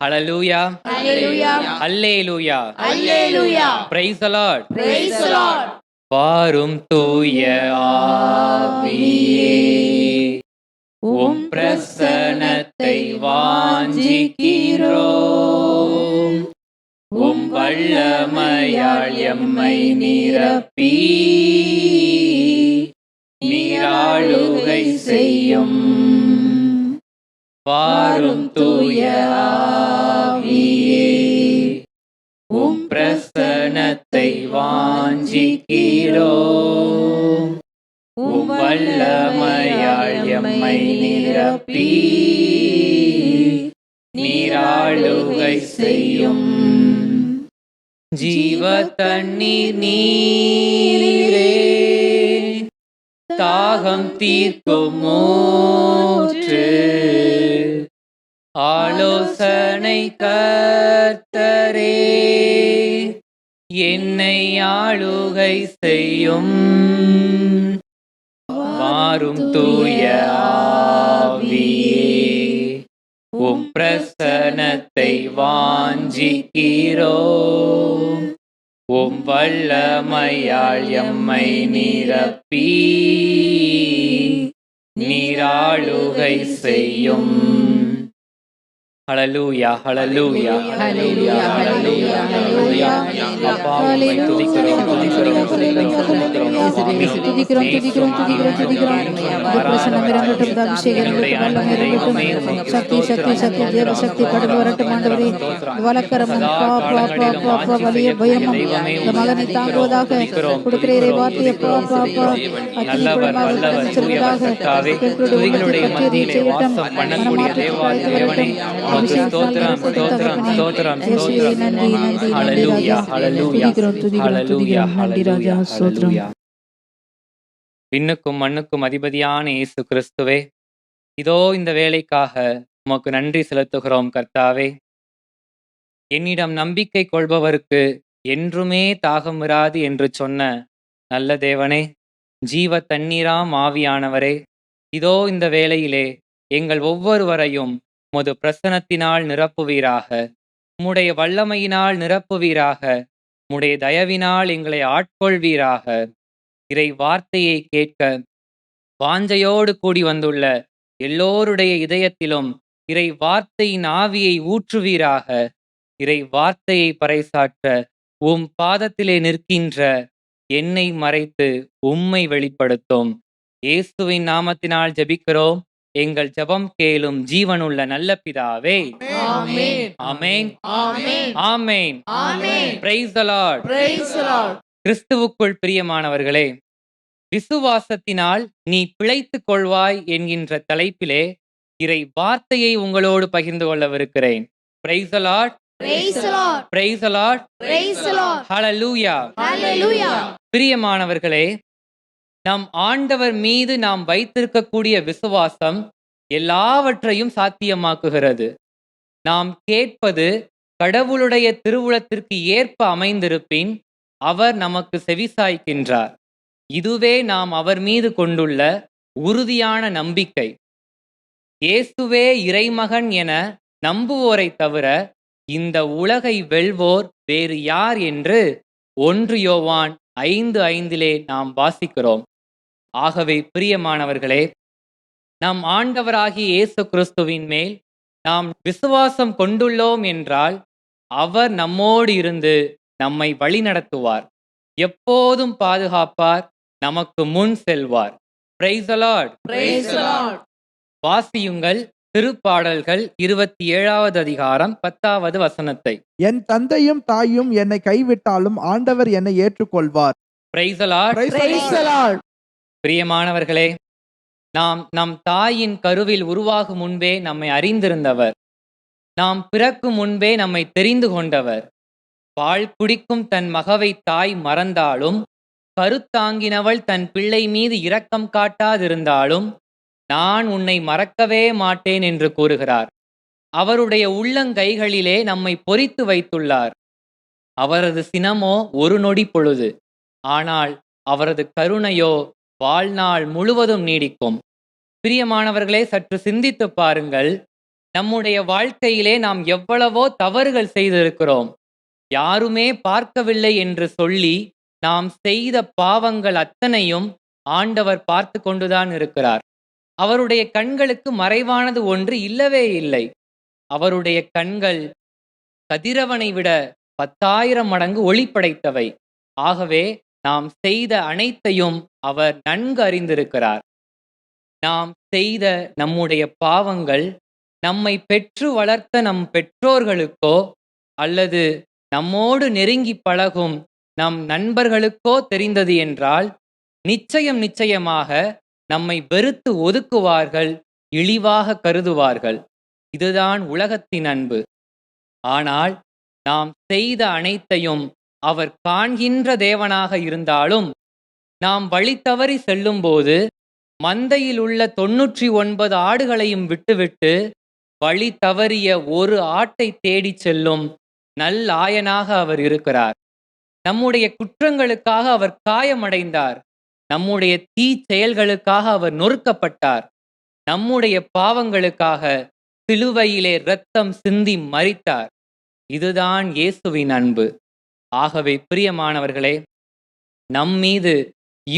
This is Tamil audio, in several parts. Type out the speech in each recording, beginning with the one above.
Hallelujah Hallelujah. Hallelujah the lord Praise the Lord. வாரும் தூய ஆவியே உம் பிரசனத்தை வாஞ்சிக்கிறோம் உம் வல்லமையால் எம்மை நிரப்பி நீராளுகை செய்யும் வாரும் தூய ஆவியே. உம் பிரசனத்தை வாஞ்சிக்கிறோ. உம் வல்லமையால் எம்மை நிரப்பி. நீராளுகை செய்யும். ஜீவ தண்ணீர் நீ கர்த்தரே என்னை ஆளுகை செய்யும். மாறும் தூய ஆவியே உம் பிரசனத்தை வாஞ்சிக்கிறோம் உம் வல்லமையாள் எம்மை நிரப்பி நீராளுகை செய்யும். ஹalleluya ஹalleluya Hallelujah. Hallelujah. Hallelujah. அப்பா உம்மை துதிக்கிறோம் துதிக்கிறோம் துதிக்கிறோம் துதிக்கிறோம் சுவாமி. துதிக்கிறோம் துதிக்கிறோம் துதிக்கிறோம் துதிக்கிறோம் இந்த பிரசனம் இறங்கட்டும் இந்த அபிஷேகம் இறங்கட்டும் வல்லமை இறங்கட்டும் சக்தி சக்தி சக்தி தேவ சக்தி கடந்து வரட்டும் ஆண்டவரே வழக்கரமும் பா பா பா பா பா வலிய பயமும் இந்த மகனை தாங்குவதாக நல்லவர் வல்லவர் தூயவர் கர்த்தாவே துதிகளுடைய மத்தியிலே வாசம் பண்ணக்கூடிய தேவனே உமக்கு ஸ்தோத்திரம் ஹalleluya ஹalleluya ஹalleluya விண்ணுக்கும் மண்ணுக்கும் அதிபதியான இயேசு கிறிஸ்துவே இதோ இந்த வேலைக்காக உமக்கு நன்றி செலுத்துகிறோம் கர்த்தாவே என்னிடம் நம்பிக்கை கொள்பவருக்கு என்றுமே தாகம் இராது என்று சொன்ன நல்ல தேவனே ஜீவ தண்ணீராம் ஆவியானவரே இதோ இந்த வேளையிலே எங்கள் ஒவ்வொருவரையும் உமது பிரசனத்தினால் நிரப்புவீராக. உம்முடைய வல்லமையினால் நிரப்புவீராக. உம்முடைய தயவினால் எங்களை ஆட்கொள்வீராக. இறை வார்த்தையை கேட்க வாஞ்சையோடு கூடி வந்துள்ள எல்லோருடைய இதயத்திலும் இறை வார்த்தையின் ஆவியை ஊற்றுவீராக. இறை வார்த்தையை பறைசாற்ற உம் பாதத்திலே நிற்கின்ற என்னை மறைத்து உம்மை வெளிப்படுத்தும். இயேசுவின் நாமத்தினால் ஜெபிக்கிறோம். எங்கள் ஜெபம் கேளும் ஜீவனுள்ள நல்ல பிதாவே. ஆமென். ஆமென். பிரைஸ். கிறிஸ்துவுக்குள் பிரியமானவர்களே விசுவாசத்தினால் நீ பிழைத்துக் கொள்வாய் என்கின்ற தலைப்பிலே இறை வார்த்தையை உங்களோடு பகிர்ந்து கொள்ளவிருக்கிறேன் பிரைஸ் Lord. Praise Hallelujah. பிரியமானவர்களே நம் ஆண்டவர் மீது நாம் வைத்திருக்கக்கூடிய விசுவாசம் எல்லாவற்றையும் சாத்தியமாக்குகிறது. நாம் கேட்பது கடவுளுடைய திருவுளத்திற்கு ஏற்ப அமைந்திருப்பின் அவர் நமக்கு செவிசாய்க்கின்றார். இதுவே நாம் அவர் மீது கொண்டுள்ள உறுதியான நம்பிக்கை. இயேசுவே இறைமகன் என நம்புவோரை தவிர இந்த உலகை வெல்வோர் வேறு யார் என்று ஒன்று யோவான் ஐந்து ஐந்திலே நாம் வாசிக்கிறோம். ஆகவே பிரியமானவர்களே நம் ஆண்டவராகிய இயேசு கிறிஸ்துவின் மேல் நாம் விசுவாசம் கொண்டுள்ளோம் என்றால் அவர் நம்மோடு இருந்து நம்மை வழிநடத்துவார். எப்போதும் பாதுகாப்பார் நமக்கு முன் செல்வார். Praise Lord Praise the Lord. வாசியுங்கள் திருப்பாடல்கள் இருபத்தி ஏழாவது அதிகாரம் பத்தாவது வசனத்தை. என் தந்தையும் தாயும் என்னை கைவிட்டாலும் ஆண்டவர் என்னை ஏற்றுக்கொள்வார். பிரைஸ் பிரியமானவர்களே நாம் நம் தாயின் கருவில் உருவாகும் முன்பே நம்மை அறிந்திருந்தவர். நாம் பிறக்கும் முன்பே நம்மை தெரிந்து கொண்டவர். பால் குடிக்கும் தன் மகவை தாய் மறந்தாலும் கருத்தாங்கினவள் தன் பிள்ளை மீது இரக்கம் காட்டாதிருந்தாலும் நான் உன்னை மறக்கவே மாட்டேன் என்று கூறுகிறார். அவருடைய உள்ளங்கைகளிலே நம்மை பொறித்து வைத்துள்ளார். அவரது சினமோ ஒரு நொடி பொழுது ஆனால் அவரது கருணையோ வாழ்நாள் முழுவதும் நீடிக்கும். பிரியமானவர்களே சற்று சிந்தித்து பாருங்கள். நம்முடைய வாழ்க்கையிலே நாம் எவ்வளவோ தவறுகள் செய்திருக்கிறோம். யாருமே பார்க்கவில்லை என்று சொல்லி நாம் செய்த பாவங்கள் அத்தனையும் ஆண்டவர் பார்த்து கொண்டுதான் இருக்கிறார். அவருடைய கண்களுக்கு மறைவானது ஒன்று இல்லவே இல்லை. அவருடைய கண்கள் கதிரவனை விட பத்தாயிரம் மடங்கு ஒளி படைத்தவை ஆகவே நாம் செய்த அனைத்தையும் அவர் நன்கு அறிந்திருக்கிறார். நாம் செய்த நம்முடைய பாவங்கள் நம்மை பெற்று வளர்த்த நம் பெற்றோர்களுக்கோ அல்லது நம்மோடு நெருங்கி பழகும் நம் நண்பர்களுக்கோ தெரிந்தது என்றால் நிச்சயம் நிச்சயமாக நம்மை வெறுத்து ஒதுக்குவார்கள் இழிவாக கருதுவார்கள். இதுதான் உலகத்தின் அன்பு. ஆனால் நாம் செய்த அனைத்தையும் அவர் காண்கின்ற தேவனாக இருந்தாலும் நாம் வழி தவறி செல்லும்போது மந்தையில் உள்ள தொன்னூற்றி ஒன்பது ஆடுகளையும் விட்டுவிட்டு வழி தவறிய ஒரு ஆட்டை தேடிச் செல்லும் நல்லாயனாக அவர் இருக்கிறார். நம்முடைய குற்றங்களுக்காக அவர் காயமடைந்தார். நம்முடைய தீ செயல்களுக்காக அவர் நொறுக்கப்பட்டார். நம்முடைய பாவங்களுக்காக சிலுவையிலே இரத்தம் சிந்தி மறித்தார் இதுதான் இயேசுவின் அன்பு. ஆகவே பிரியமானவர்களே நம் மீது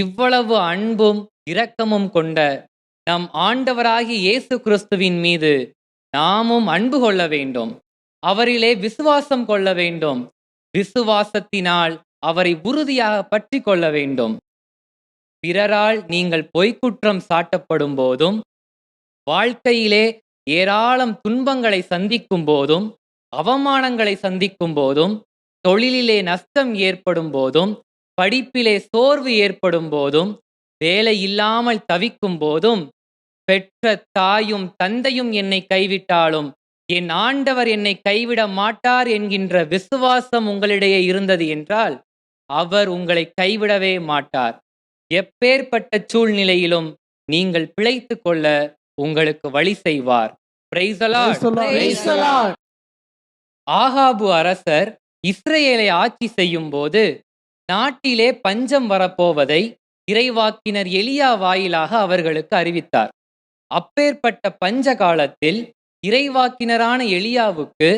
இவ்வளவு அன்பும் இரக்கமும் கொண்ட நம் ஆண்டவராகி இயேசு கிறிஸ்துவின் மீது நாமும் அன்பு கொள்ள வேண்டும். அவரிலே விசுவாசம் கொள்ள வேண்டும். விசுவாசத்தினால் அவரை உறுதியாக பற்றி கொள்ள வேண்டும். பிறரால் நீங்கள் பொய்க்குற்றம் சாட்டப்படும் போதும் வாழ்க்கையிலே ஏராளம் துன்பங்களை சந்திக்கும் போதும் அவமானங்களை சந்திக்கும் போதும் தொழிலிலே நஷ்டம் ஏற்படும் போதும் படிப்பிலே சோர்வு ஏற்படும் போதும் வேலை இல்லாமல் தவிக்கும் போதும் பெற்ற தாயும் தந்தையும் என்னை கைவிட்டாலும் என் ஆண்டவர் என்னை கைவிட மாட்டார் என்கின்ற விசுவாசம் உங்களிடையே இருந்தது என்றால் அவர் உங்களை கைவிடவே மாட்டார். எப்பேற்பட்ட சூழ்நிலையிலும் நீங்கள் பிழைத்துக் கொள்ள உங்களுக்கு வழி செய்வார். ஆகாபு அரசர் இஸ்ரேலை ஆட்சி செய்யும் போது நாட்டிலே பஞ்சம் வரப்போவதை இறைவாக்கினர் எலியா வாயிலாக அவர்களுக்கு அறிவித்தார். அப்பேற்பட்ட பஞ்ச காலத்தில் இறைவாக்கினரான எலியாவுக்கு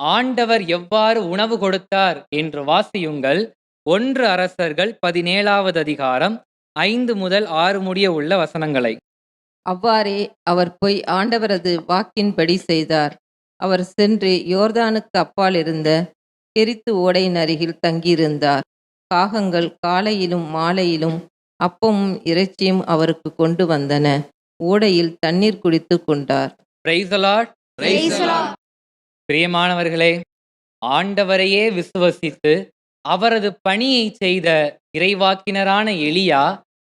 ஆண்டவர் எவ்வாறு உணவு கொடுத்தார் என்று வாசியுங்கள். ஒன்று அரசர்கள் பதினேழாவது அதிகாரம் ஐந்து முதல் ஆறு முடிய உள்ள வசனங்களை. அவ்வாறே அவர் போய் ஆண்டவரது வாக்கின்படி செய்தார். அவர் சென்று யோர்தானுக்கு அப்பால் இருந்த கெரித்து ஓடையின் அருகில் தங்கியிருந்தார். காகங்கள் காலையிலும் மாலையிலும் அப்பமும் இறைச்சியும் அவருக்கு கொண்டு வந்தன. ஓடையில் தண்ணீர் குடித்து கொண்டார். Praise the Lord. Praise the Lord. பிரியமானவர்களே ஆண்டவரையே விசுவசித்து அவரது பணியை செய்த இறைவாக்கினரான எலியா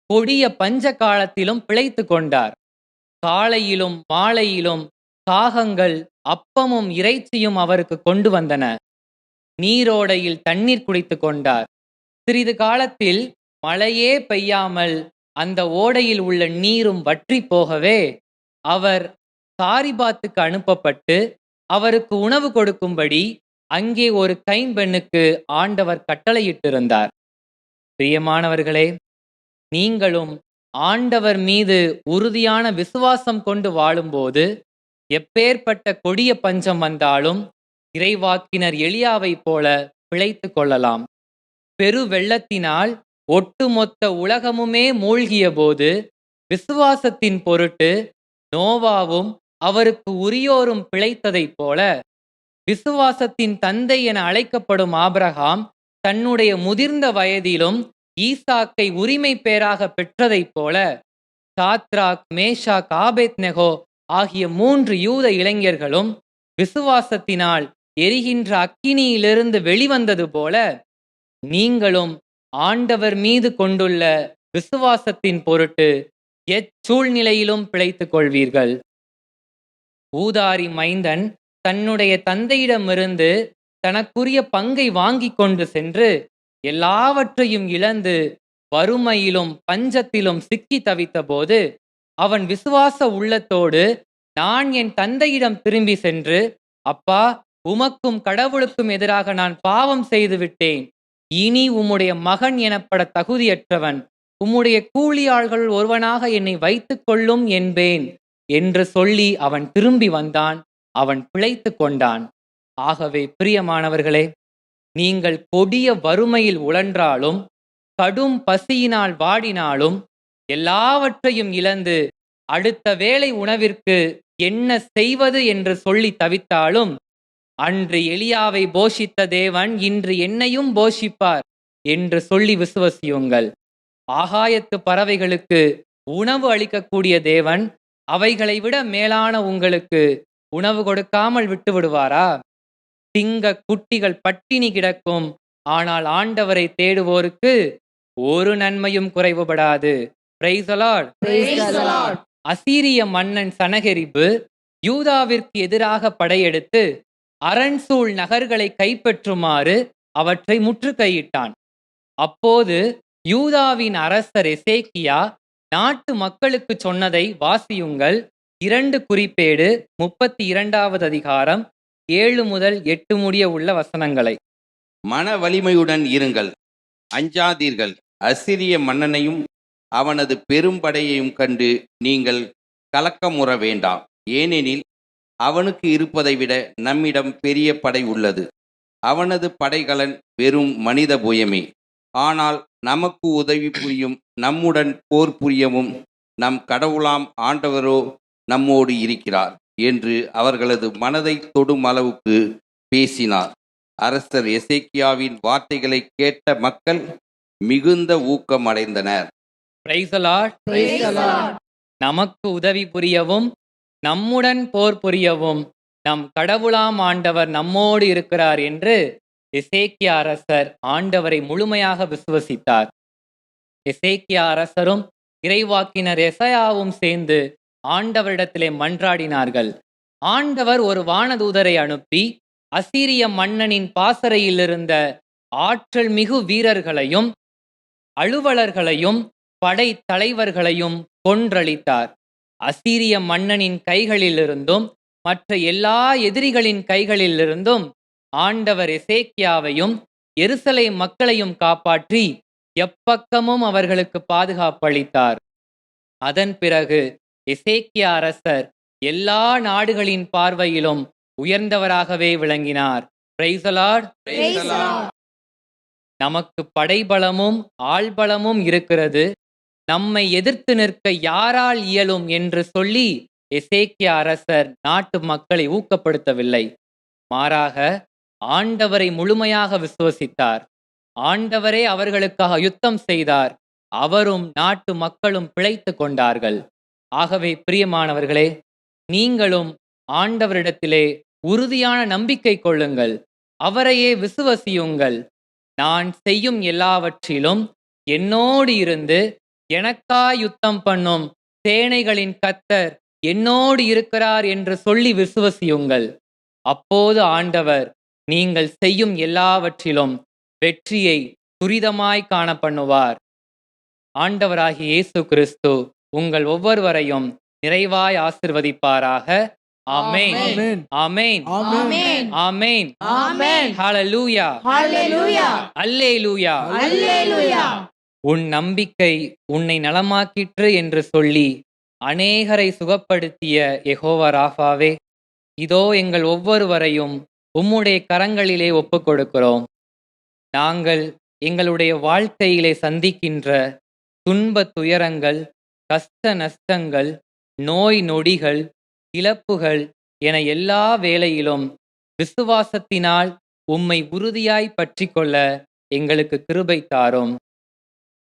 கொடிய பஞ்ச காலத்திலும் பிழைத்து கொண்டார். காலையிலும் மாலையிலும் காகங்கள் அப்பமும் இறைச்சியும் அவருக்கு கொண்டு வந்தன. நீரோடையில் தண்ணீர் குடித்து கொண்டார். சிறிது காலத்தில் மழையே பெய்யாமல் அந்த ஓடையில் உள்ள நீரும் வற்றி போகவே அவர் சாரிபாத்துக்கு அனுப்பப்பட்டு அவருக்கு உணவு கொடுக்கும்படி அங்கே ஒரு கைம்பெண்ணுக்கு ஆண்டவர் கட்டளையிட்டிருந்தார். பிரியமானவர்களே நீங்களும் ஆண்டவர் மீது உறுதியான விசுவாசம் கொண்டு வாழும்போது எப்பேற்பட்ட கொடிய பஞ்சம் வந்தாலும் இறைவாக்கினர் எளியாவைப் போல பிழைத்து கொள்ளலாம். பெரு வெள்ளத்தினால் ஒட்டுமொத்த உலகமுமே மூழ்கிய போது விசுவாசத்தின் பொருட்டு நோவாவும் அவருக்கு உரியோரும் பிழைத்ததைப் போல விசுவாசத்தின் தந்தை என அழைக்கப்படும் ஆபிரகாம் தன்னுடைய முதிர்ந்த வயதிலும் ஈசாக்கை உரிமை பேராக பெற்றதைப் போல சாத்ராக் மேஷா காபேத் நெகோ ஆகிய மூன்று யூத இளைஞர்களும் விசுவாசத்தினால் எரிகின்ற அக்கினியிலிருந்து வெளிவந்தது போல நீங்களும் ஆண்டவர் மீது கொண்டுள்ள விசுவாசத்தின் பொருட்டு எச்சூழ்நிலையிலும் பிழைத்துக் கொள்வீர்கள். ஊதாரி மைந்தன் தன்னுடைய தந்தையிடமிருந்து தனக்குரிய பங்கை வாங்கிக் கொண்டு சென்று எல்லாவற்றையும் இழந்து வறுமையிலும் பஞ்சத்திலும் சிக்கி தவித்தபோது அவன் விசுவாச உள்ளத்தோடு நான் என் தந்தையிடம் திரும்பி சென்று அப்பா உமக்கும் கடவுளுக்கும் எதிராக நான் பாவம் செய்து விட்டேன். இனி உம்முடைய மகன் எனப்பட தகுதியற்றவன் உம்முடைய கூலியாள்கள் ஒருவனாக என்னை வைத்துக் கொள்ளும் என்பேன் என்று சொல்லி அவன் திரும்பி வந்தான் அவன் பிழைத்து கொண்டான். ஆகவே பிரியமானவர்களே நீங்கள் கொடிய வறுமையில் உழன்றாலும் கடும் பசியினால் வாடினாலும் எல்லாவற்றையும் இழந்து அடுத்த வேளை உணவிற்கு என்ன செய்வது என்று சொல்லி தவித்தாலும் அன்று எலியாவை போஷித்த தேவன் இன்று என்னையும் போஷிப்பார் என்று சொல்லி விசுவசியுங்கள் ஆகாயத்து பறவைகளுக்கு உணவு அளிக்கக்கூடிய தேவன் அவைகளை விட மேலான உங்களுக்கு உணவு கொடுக்காமல் விட்டு விடுவாரா திங்க குட்டிகள் பட்டினி கிடக்கும் ஆனால் ஆண்டவரை தேடுவோருக்கு ஒரு நன்மையும் குறைவுபடாது Praise the Lord. Praise the Lord. அசீரிய மன்னன் சனகெரிபு யூதாவிற்கு எதிராக படையெடுத்து அரண்சூழ் நகர்களை கைப்பற்றுமாறு அவற்றை முற்றுகையிட்டான். அப்போது யூதாவின் அரசர் எசேக்கியா நாட்டு மக்களுக்கு சொன்னதை வாசியுங்கள். இரண்டு குறிப்பேடு முப்பத்தி இரண்டாவது அதிகாரம் ஏழு முதல் எட்டு முடிய உள்ள வசனங்களை. மன வலிமையுடன் இருங்கள். அஞ்சாதீர்கள். அசிரிய மன்னனையும் அவனது பெரும்படையையும் கண்டு நீங்கள் கலக்கமுற வேண்டாம். ஏனெனில் அவனுக்கு இருப்பதை விட நம்மிடம் பெரிய படை உள்ளது அவனது படைகலன் வெறும் மனித புயமே ஆனால் நமக்கு உதவி புரியும் நம்முடன் போர் புரியவும் நம் கடவுளாம் ஆண்டவரோ நம்மோடு இருக்கிறார் என்று அவர்களது மனதை தொடும் அளவுக்கு பேசினார் அரசர் எசேக்கியாவின் வார்த்தைகளை கேட்ட மக்கள் மிகுந்த ஊக்கம் அடைந்தனர் Praise the Lord. Praise the Lord. நமக்கு உதவி புரியவும் நம்முடன் போர் புரியவும் நம் கடவுளாம் ஆண்டவர் நம்மோடு இருக்கிறார் என்று எசேக்கியா அரசர் ஆண்டவரை முழுமையாக விசுவசித்தார். எசேக்கியா அரசரும் இறைவாக்கினர் எசையாவும் சேர்ந்து ஆண்டவரிடத்திலே மன்றாடினார்கள். ஆண்டவர் ஒரு வானதூதரை அனுப்பி அசீரிய மன்னனின் பாசறையில் இருந்த ஆற்றல் மிகு வீரர்களையும் அலுவலர்களையும் படை தலைவர்களையும் கொன்றளித்தார். அசீரிய மன்னனின் கைகளிலிருந்தும் மற்ற எல்லா எதிரிகளின் கைகளிலிருந்தும் ஆண்டவர் எசேக்கியாவையும் எருசலை மக்களையும் காப்பாற்றி எப்பக்கமும் அவர்களுக்கு பாதுகாப்பளித்தார் அதன் பிறகு எசேக்கியா அரசர் எல்லா நாடுகளின் பார்வையிலும் உயர்ந்தவராகவே விளங்கினார். நமக்கு படைபலமும் ஆள்பலமும் இருக்கிறது. நம்மை எதிர்த்து நிற்க யாரால் இயலும் என்று சொல்லி எசேக்கிய அரசர் நாட்டு மக்களை ஊக்கப்படுத்தவில்லை. மாறாக ஆண்டவரை முழுமையாக விசுவசித்தார். ஆண்டவரே அவர்களுக்காக யுத்தம் செய்தார். அவரும் நாட்டு மக்களும் பிழைத்து கொண்டார்கள். ஆகவே பிரியமானவர்களே நீங்களும் ஆண்டவரிடத்திலே உறுதியான நம்பிக்கை கொள்ளுங்கள். அவரையே விசுவசியுங்கள். நான் செய்யும் எல்லாவற்றிலும் என்னோடு இருந்து எனக்கா யுத்தம் பண்ணும் சேனைகளின் கத்தர் என்னோடு இருக்கிறார் என்று சொல்லி விசுவசியுங்கள் அப்போது ஆண்டவர் நீங்கள் செய்யும் எல்லாவற்றிலும் வெற்றியை துரிதமாய் காண பண்ணுவார் ஆண்டவராகிய இயேசு கிறிஸ்து உங்கள் ஒவ்வொருவரையும் நிறைவாய் ஆசிர்வதிப்பாராக ஆமென் ஆமென். ஆமென். ஆமென். ஹalleluya Hallelujah. அல்லேலூயா Hallelujah. உன் நம்பிக்கை உன்னை நலமாக்கிற்று என்று சொல்லி அநேகரை சுகப்படுத்திய எகோவா ராஃபாவே இதோ எங்கள் ஒவ்வொருவரையும் உம்முடைய கரங்களிலே ஒப்புக் கொடுக்கிறோம் நாங்கள் எங்களுடைய வாழ்க்கையிலே சந்திக்கின்ற துன்ப துயரங்கள் கஷ்ட நஷ்டங்கள் நோய் நொடிகள் இழப்புகள் என எல்லா வேளையிலும் விசுவாசத்தினால் உம்மை உறுதியாய் பற்றிக்கொள்ள எங்களுக்கு கிருபை தாரும்.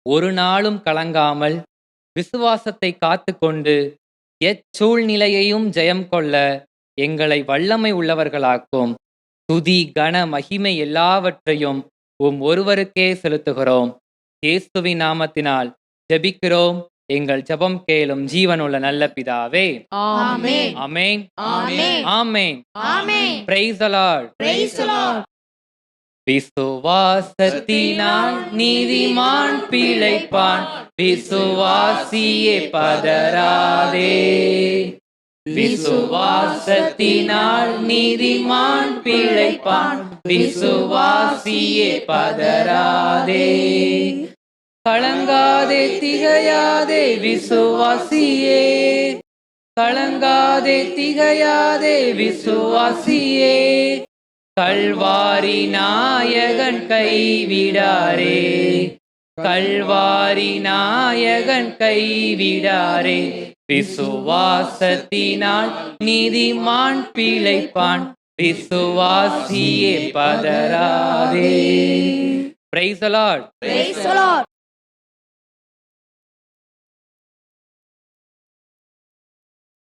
ஒரு நாளும் கலங்காமல் விசுவாசத்தை காத்துக்கொண்டு எச்சூழ்நிலையையும் ஜெயம் கொள்ள எங்களை வல்லமை உள்ளவர்களாக்கும். துதி கன மகிமை எல்லாவற்றையும் உம் ஒருவருக்கே செலுத்துகிறோம். இயேசுவின் நாமத்தினால் ஜெபிக்கிறோம். எங்கள் ஜெபம் கேளும் ஜீவனுள்ள நல்ல பிதாவே. Amen Amen. Amen. Amen. Praise the விசுவாசத்தினால் நீதிமான் பிழைப்பான். விசுவாசியே பதராதே விசுவாசத்தினால் நீதிமான் பிழைப்பான். விசுவாசியே பதராதே கலங்காதே திகையாதே விசுவாசியே. கலங்காதே திகையாதே விசுவாசியே. கல்வாரி நாயகன் கைவிடாரே. கல்வாரி நாயகன் கைவிடாரே. விசுவாசத்தினால் நீதிமான் பிழைப்பான். விசுவாசியே பதராதே பிரைசலாட் Praise.